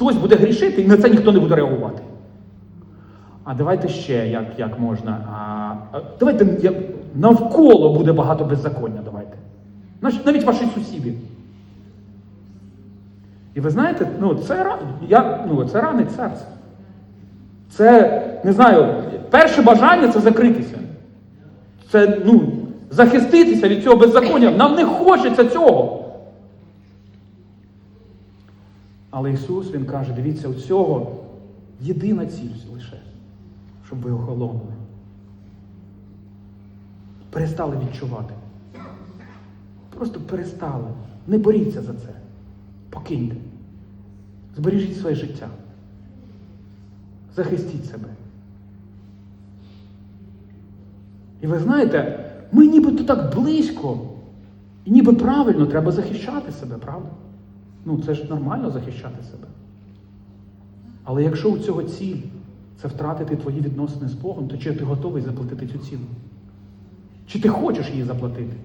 хтось буде грішити, і на це ніхто не буде реагувати. А давайте ще як, як можна. А, давайте я, навколо буде багато беззаконня. Давайте. Навіть ваші сусіди. І ви знаєте, ну, це, я, ну, це ранить серце. Це, не знаю, перше бажання це закритися. Це ну, захиститися від цього беззаконня. Нам не хочеться цього. Але Ісус Він каже, дивіться, у цього єдина ціль лише, щоб ви охолонули. Перестали відчувати. Просто перестали. Не боріться за це. Покиньте. Збережіть своє життя. Захистіть себе. І ви знаєте, ми нібито так близько. І ніби правильно треба захищати себе, правда? Ну, це ж нормально захищати себе. Але якщо у цього ціль це втратити твої відносини з Богом, то чи ти готовий заплатити цю ціну? Чи ти хочеш її заплатити?